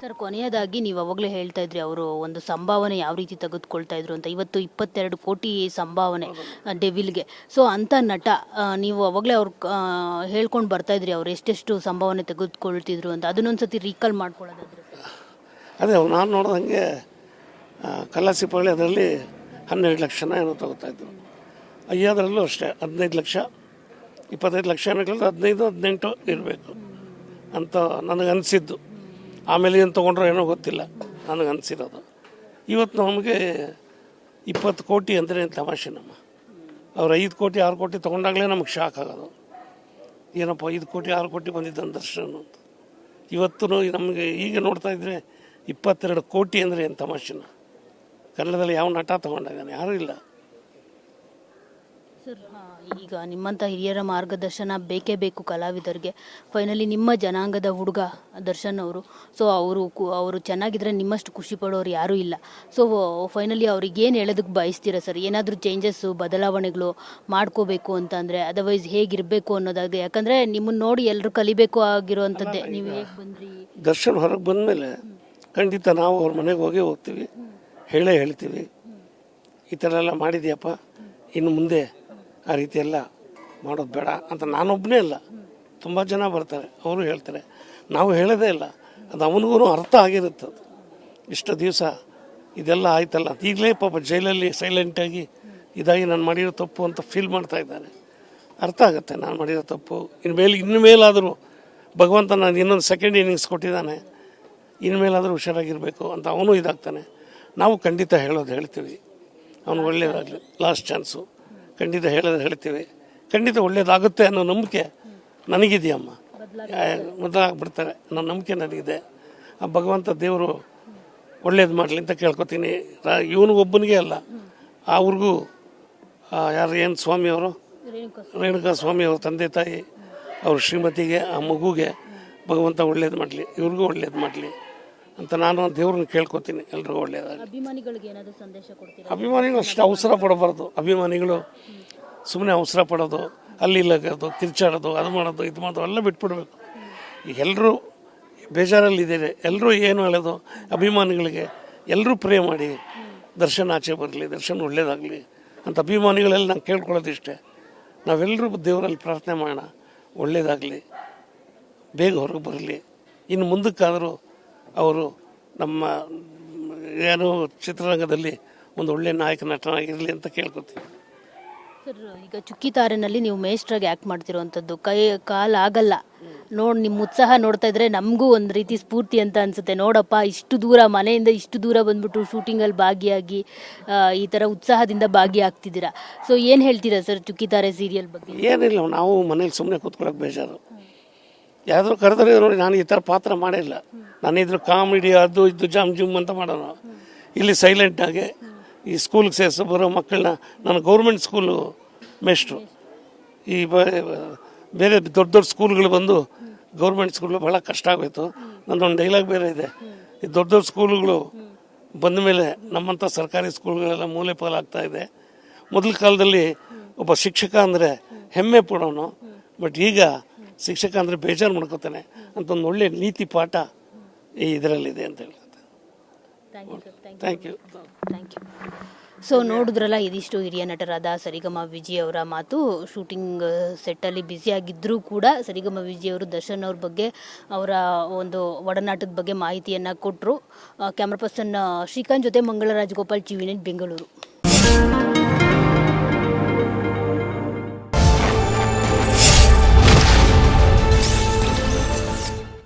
Sir ಕೊನೆಯದಾಗಿ ನೀವು ಅವಾಗಲೇ ಹೇಳ್ತಾ ಇದ್ರಿ ಅವರು ಒಂದು ಸಂಭಾವನೆ ಯಾವ ರೀತಿ ತೆಗೆದುಕೊಳ್ತಾ ಇದ್ರು ಅಂತ. ಇವತ್ತು ಇಪ್ಪತ್ತೆರಡು ಕೋಟಿ ಸಂಭಾವನೆ ಡೆವಿಲ್ಗೆ. ಸೊ ಅಂಥ ನಟ ನೀವು ಅವಾಗಲೇ ಅವ್ರು ಹೇಳ್ಕೊಂಡು ಬರ್ತಾ ಇದ್ರಿ ಅವ್ರು ಎಷ್ಟೆಷ್ಟು ಸಂಭಾವನೆ ತೆಗೆದುಕೊಳ್ತಿದ್ರು ಅಂತ. ಅದನ್ನೊಂದ್ಸತಿ ರೀಕಾಲ್ ಮಾಡ್ಕೊಳ್ಳೋದಾದ್ರೆ. ಅದೇ ನಾನು ನೋಡಿದಂಗೆ ಕಲಾ ಕಲಾಸಿಪಾಳ್ಯ ಅದರಲ್ಲಿ ಹನ್ನೆರಡು ಲಕ್ಷನ ಏನೋ ತಗೋತಾಯಿದ್ರು ಅಯ್ಯದ್ರಲ್ಲೂ ಅಷ್ಟೇ ಹದಿನೈದು ಲಕ್ಷ. ಇಪ್ಪತ್ತೈದು ಲಕ್ಷ ಏನಕ್ಕೆ ಹದಿನೈದು ಹದಿನೆಂಟು ಇರಬೇಕು ಅಂತ ನನಗೆ ಅನಿಸಿದ್ದು ಆಮೇಲೆ ಏನು ತೊಗೊಂಡ್ರೆ ಏನೋ ಗೊತ್ತಿಲ್ಲ. ನನಗೆ ಅನಿಸಿರೋದು. ಇವತ್ತು ನಮಗೆ ಇಪ್ಪತ್ತು ಕೋಟಿ ಅಂದರೆ ತಮಾಷೆ ನಮ್ಮ. ಅವ್ರು ಐದು ಕೋಟಿ, ಆರು ಕೋಟಿ ತೊಗೊಂಡಾಗಲೇ ನಮಗೆ ಶಾಕ್ ಆಗೋದು. ಏನಪ್ಪ, ಐದು ಕೋಟಿ, ಆರು ಕೋಟಿ ಬಂದಿದ್ದ ದರ್ಶನ ಇವತ್ತು ನಮಗೆ ಈಗ ನೋಡ್ತಾ ಇದ್ರೆ ಇಪ್ಪತ್ತೆರಡು ಕೋಟಿ ಅಂದರೆ ಏನು ತಮಾಷೆನ. ಕನ್ನಡದಲ್ಲಿ ಯಾವ ನಟ ತಗೊಂಡಿದ್ದಾನೆ ಯಾರೂ ಇಲ್ಲ. ಸರ್ ಈಗ ನಿಮ್ಮಂಥ ಹಿರಿಯರ ಮಾರ್ಗದರ್ಶನ ಬೇಕೇ ಬೇಕು ಕಲಾವಿದರಿಗೆ. ಫೈನಲಿ ನಿಮ್ಮ ಜನಾಂಗದ ಹುಡುಗ ದರ್ಶನ್ ಅವರು. ಸೊ ಅವರು ಅವರು ಚೆನ್ನಾಗಿದ್ರೆ ನಿಮ್ಮಷ್ಟು ಖುಷಿ ಪಡೋರು ಯಾರೂ ಇಲ್ಲ. ಸೊ ಫೈನಲಿ ಅವ್ರಿಗೆ ಏನು ಹೇಳೋದಕ್ಕೆ ಬಯಸ್ತೀರಾ ಸರ್? ಏನಾದರೂ ಚೇಂಜಸ್ಸು ಬದಲಾವಣೆಗಳು ಮಾಡ್ಕೋಬೇಕು ಅಂತ ಅಂದರೆ ಅದರ್ವೈಸ್ ಹೇಗಿರಬೇಕು ಅನ್ನೋದಾಗಿದೆ ಯಾಕಂದರೆ ನಿಮ್ಮನ್ನು ನೋಡಿ ಎಲ್ಲರೂ ಕಲಿಬೇಕು ಆಗಿರುವಂಥದ್ದೇ ನೀವು ಹೇಗೆ ಬಂದ್ರಿ? ದರ್ಶನ್ ಹೊರಗೆ ಬಂದಮೇಲೆ ಖಂಡಿತ ನಾವು ಅವ್ರ ಮನೆಗೆ ಹೋಗಿ ಹೋಗ್ತೀವಿ. ಹೇಳೇ ಹೇಳ್ತೀವಿ. ಈ ಥರ ಎಲ್ಲ ಮಾಡಿದ್ಯಪ್ಪ. ಇನ್ನು ಮುಂದೆ ಆ ರೀತಿ ಎಲ್ಲ ಮಾಡೋದು ಬೇಡ ಅಂತ ನಾನೊಬ್ಬನೇ ಅಲ್ಲ. ತುಂಬ ಜನ ಬರ್ತಾರೆ, ಅವರು ಹೇಳ್ತಾರೆ. ನಾವು ಹೇಳೋದೇ ಇಲ್ಲ, ಅದು ಅವನಿಗೂ ಅರ್ಥ ಆಗಿರುತ್ತೆ ಅದು. ಇಷ್ಟು ದಿವಸ ಇದೆಲ್ಲ ಆಯ್ತಲ್ಲ ಈಗಲೇ ಪಾಪ ಜೈಲಲ್ಲಿ ಸೈಲೆಂಟಾಗಿ ಇದಾಗಿ ನಾನು ಮಾಡಿರೋ ತಪ್ಪು ಅಂತ ಫೀಲ್ ಮಾಡ್ತಾ ಇದ್ದಾನೆ. ಅರ್ಥ ಆಗುತ್ತೆ, ನಾನು ಮಾಡಿರೋ ತಪ್ಪು. ಇನ್ಮೇಲೆ ಇನ್ನು ಮೇಲಾದರೂ ಭಗವಂತ ನಾನು ಇನ್ನೊಂದು ಸೆಕೆಂಡ್ ಇನ್ನಿಂಗ್ಸ್ ಕೊಟ್ಟಿದ್ದಾನೆ. ಇನ್ಮೇಲಾದರೂ ಹುಷಾರಾಗಿರಬೇಕು ಅಂತ ಅವನು ಇದಾಗ್ತಾನೆ. ನಾವು ಖಂಡಿತ ಹೇಳೋದು ಹೇಳ್ತೀವಿ. ಅವನು ಒಳ್ಳೆಯದಾಗಲಿ ಲಾಸ್ಟ್ ಚಾನ್ಸು ಖಂಡಿತ ಹೇಳೋದು ಹೇಳ್ತೀವಿ. ಖಂಡಿತ ಒಳ್ಳೇದಾಗುತ್ತೆ ಅನ್ನೋ ನಂಬಿಕೆ ನನಗಿದೆಯಮ್ಮ. ಮೊದಲಾಗ್ಬಿಡ್ತಾರೆ ನನ್ನ ನಂಬಿಕೆ ನನಗಿದೆ. ಆ ಭಗವಂತ ದೇವರು ಒಳ್ಳೇದು ಮಾಡಲಿ ಅಂತ ಕೇಳ್ಕೊತೀನಿ. ರಾ- ಇವನಿಗೊಬ್ಬನಿಗೆ ಅಲ್ಲ. ಅವ್ರಿಗೂ ಯಾರು ಏನು ಸ್ವಾಮಿಯವರು ರೇಣುಕಾ ಸ್ವಾಮಿ ಅವ್ರ ತಂದೆ ತಾಯಿ ಅವ್ರ ಶ್ರೀಮತಿಗೆ ಆ ಮಗುಗೆ ಭಗವಂತ ಒಳ್ಳೇದು ಮಾಡಲಿ ಇವ್ರಿಗೂ ಒಳ್ಳೇದು ಮಾಡಲಿ. ಅಂತ ನಾನು ದೇವ್ರನ್ನ ಕೇಳ್ಕೊತೀನಿ. ಎಲ್ರಿಗೂ ಒಳ್ಳೆಯದಾಗಿ ಅಭಿಮಾನಿಗಳಿಗೆ ಏನಾದರೂ ಸಂದೇಶ ಕೊಡ್ತೀರಾ? ಅಭಿಮಾನಿಗಳು ಅಷ್ಟು ಅವಸರ ಪಡಬಾರ್ದು. ಅಭಿಮಾನಿಗಳು ಸುಮ್ಮನೆ ಅವಸರ ಪಡೋದು ಅಲ್ಲಿ ಇಲ್ಲಗೋದು ಕಿರ್ಚಾಡೋದು ಅದು ಮಾಡೋದು ಇದು ಮಾಡೋದು ಎಲ್ಲ ಬಿಟ್ಬಿಡ್ಬೇಕು. ಎಲ್ಲರೂ ಬೇಜಾರಲ್ಲಿದ್ದೀರಿ ಎಲ್ಲರೂ ಏನು ಹೇಳೋದು ಅಭಿಮಾನಿಗಳಿಗೆ ಎಲ್ಲರೂ ಪ್ರೇ ಮಾಡಿ ದರ್ಶನ ಆಚೆ ಬರಲಿ ದರ್ಶನ ಒಳ್ಳೇದಾಗಲಿ ಅಂತ ಅಭಿಮಾನಿಗಳೆಲ್ಲ ನಾನು ಕೇಳ್ಕೊಳ್ಳೋದು ಇಷ್ಟೇ ನಾವೆಲ್ಲರೂ ದೇವರಲ್ಲಿ ಪ್ರಾರ್ಥನೆ ಮಾಡೋಣ. ಒಳ್ಳೇದಾಗಲಿ. ಬೇಗ ಹೊರಗೆ ಬರಲಿ. ಇನ್ನು ಮುಂದಕ್ಕಾದರೂ ಅವರು ನಮ್ಮ ಏನು ಚಿತ್ರರಂಗದಲ್ಲಿ ಒಂದು ಒಳ್ಳೆಯ ನಾಯಕ ನಟನಾಗಿರಲಿ ಅಂತ ಕೇಳ್ಕೊತೀವಿ. ಸರ್ ಈಗ ಚುಕ್ಕಿ ತಾರೆನಲ್ಲಿ ನೀವು ಮೇಸ್ಟ್ರಾಗಿ ಆ್ಯಕ್ಟ್ ಮಾಡ್ತಿರುವಂಥದ್ದು ಕೈ ಕಾಲು ಆಗಲ್ಲ. ನೋಡಿ ನಿಮ್ಮ ಉತ್ಸಾಹ ನೋಡ್ತಾ ಇದ್ರೆ ನಮಗೂ ಒಂದು ರೀತಿ ಸ್ಫೂರ್ತಿ ಅಂತ ಅನ್ಸುತ್ತೆ. ನೋಡಪ್ಪ ಇಷ್ಟು ದೂರ ಮನೆಯಿಂದ ಇಷ್ಟು ದೂರ ಬಂದ್ಬಿಟ್ಟು ಶೂಟಿಂಗಲ್ಲಿ ಭಾಗಿಯಾಗಿ ಈ ಥರ ಉತ್ಸಾಹದಿಂದ ಭಾಗಿಯಾಗ್ತಿದ್ದೀರಾ? ಸೊ ಏನು ಹೇಳ್ತೀರಾ ಸರ್ ಚುಕ್ಕಿ ತಾರೆ ಸೀರಿಯಲ್ ಬಗ್ಗೆ? ಏನಿಲ್ಲ ನಾವು ಮನೇಲಿ ಸುಮ್ಮನೆ ಕೂತ್ಕೊಳ್ಳೋಕೆ ಬೇಜಾರು. ಯಾವ್ದಾದ್ರು ಕರೆದ್ರೆ ನೋಡಿ ನಾನು ಈ ಥರ ಪಾತ್ರ ಮಾಡಿಲ್ಲ ನಾನು ಇದ್ರ ಕಾಮಿಡಿ, ಅದು, ಇದು, ಜಾಮ್, ಜುಮ್ ಅಂತ ಮಾಡೋಣ ಇಲ್ಲಿ ಸೈಲೆಂಟಾಗಿ ಈ ಸ್ಕೂಲ್ಗೆ ಸೇರಿಸ ಬರೋ ಮಕ್ಕಳನ್ನ ನಾನು ಗೌರ್ಮೆಂಟ್ ಸ್ಕೂಲು ಮೇಷ್ಟ್ರು. ಈ ಬೇರೆ ದೊಡ್ಡ ದೊಡ್ಡ ಸ್ಕೂಲ್ಗಳು ಬಂದು ಗೌರ್ಮೆಂಟ್ ಸ್ಕೂಲು ಭಾಳ ಕಷ್ಟ ಆಗೋಯ್ತು. ನನ್ನೊಂದು ಡೈಲಾಗ್ ಬೇರೆ ಇದೆ. ಈ ದೊಡ್ಡ ದೊಡ್ಡ ಸ್ಕೂಲುಗಳು ಬಂದ ಮೇಲೆ ನಮ್ಮಂಥ ಸರ್ಕಾರಿ ಸ್ಕೂಲ್ಗಳೆಲ್ಲ ಮೂಲೆ ಪಾಲಾಗ್ತಾ ಇದೆ. ಮೊದಲ ಕಾಲದಲ್ಲಿ ಒಬ್ಬ ಶಿಕ್ಷಕ ಅಂದರೆ ಹೆಮ್ಮೆ ಪಡೋನು. ಬಟ್ ಈಗ ಶಿಕ್ಷಕ ಅಂದರೆ ಬೇಜಾರು ಮಾಡ್ಕೋತಾನೆ ಅಂತ ಒಂದು ಒಳ್ಳೆ ನೀತಿ ಪಾಠ ಈ ಇದರಲ್ಲಿದೆ ಅಂತ ಹೇಳ್ತಾರೆ thank you thank you so ನೋಡಿದ್ರಲ್ಲ ಇದಿಷ್ಟು ಹಿರಿಯ ನಟರಾದ ಸರಿಗಮ ವಿಜಯ್ ಅವರ ಮಾತು ಶೂಟಿಂಗ್ ಸೆಟ್ಟಲ್ಲಿ ಬ್ಯುಸಿಯಾಗಿದ್ದರೂ ಕೂಡ ಸರಿಗಮ ವಿಜಯ್ ಅವರು ದರ್ಶನ್ ಅವ್ರ ಬಗ್ಗೆ ಅವರ ಒಂದು ಒಡನಾಟದ ಬಗ್ಗೆ ಮಾಹಿತಿಯನ್ನು ಕೊಟ್ಟರು ಕ್ಯಾಮ್ರಾ ಪರ್ಸನ್ ಶ್ರೀಕಾಂತ್ ಜೊತೆ ಮಂಗಳ ರಾಜಗೋಪಾಲ್ ಚಿವಿನೆಟ್ ಬೆಂಗಳೂರು.